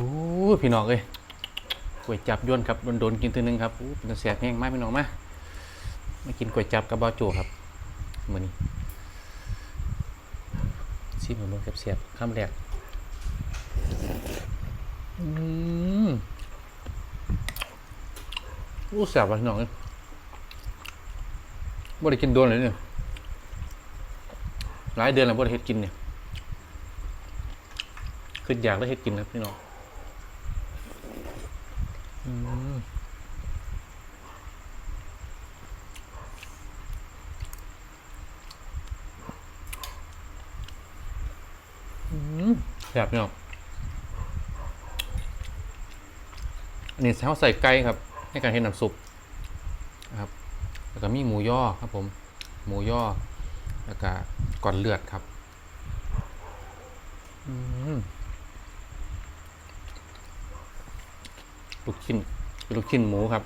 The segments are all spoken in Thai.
อ้พี่น้องเอ้ยก๋วยจับย้วนครับโดนๆกินทีนึงครับเป็นตาแสบแห้งมากพี่น้องมามากินก๋วยจับกับบาวโจครับมื้อนี้ชิมเหมือนมันแสบข้ามแรกอืมอู้แสบว่ะพี่น้องเอ้ยบ่ได้กินโดนเลยเนี่ยหลายเดือนแล้วบ่ได้เฮ็ดกินเนี่ยคืออยากได้เฮ็ดกินครับพี่น้อง แบบเนาะอันนี้เขาใส่ไก่ครับในการเห็นน้ำซุปนะครับ แล้วก็มีหมูย่อครับผม หมูย่อแล้วก็ก่อนเลือดครับ อืม ลูกชิ้นลูกชิ้นหมูครับ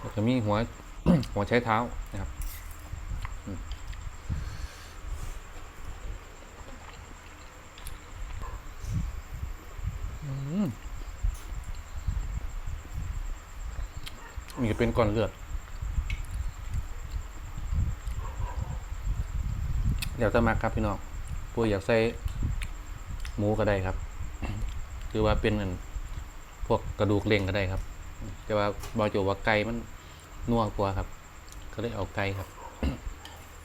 แล้วก็มีหัวหัวใช้เท้านะครับนี่เป็นก้อนเลือดเดี๋ยวจะมาครับพี่น้องปูอยากใส่หมูก็ได้ครับ หรือว่าเป็นอันพวกกระดูกเล้งก็ได้ครับ แต่ว่าบอโจว่าไก่มันนัวกว่าครับ ก็เลยเอาไก่ครับ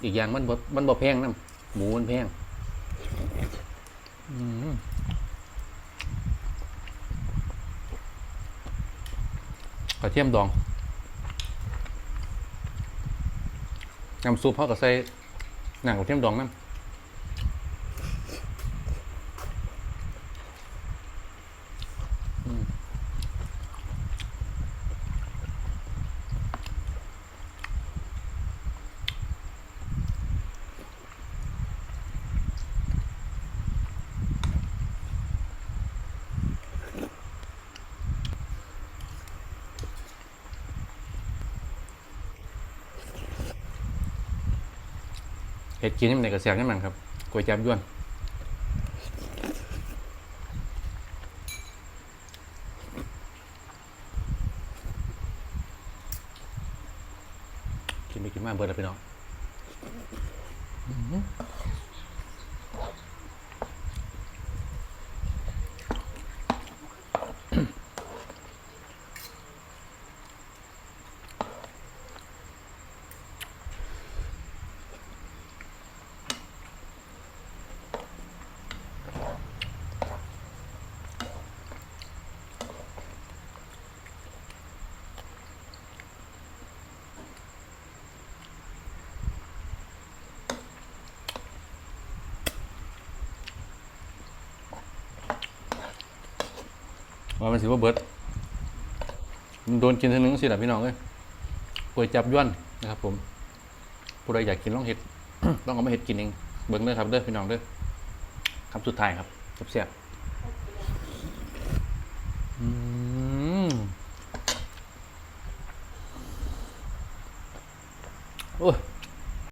อีกอย่างมันบ่มันบ่แพงนะหมูมันแพงอืมกระเทียมดองน้ำซุปเขาก็ใส่หนังกระเทียมดองน้ำ เห็ดกินนี่มันในกระแสนี่มันครับก๋วยจับยวน กินไปกินมาเบิดแล้วพี่น้อง ว่ามันสิว่าเบิดมันโดนกินทั้งนึงสิล่ะพี่น้องเอ้ยก๋วยจับย้วนนะครับ ผมผู้ใดอยากกินต้องเห็ดต้องเอามาเห็ดกินเองเบิ้งเด้อครับเด้อพี่น้องเด้อคำสุดท้ายครับเสียอืมโอ้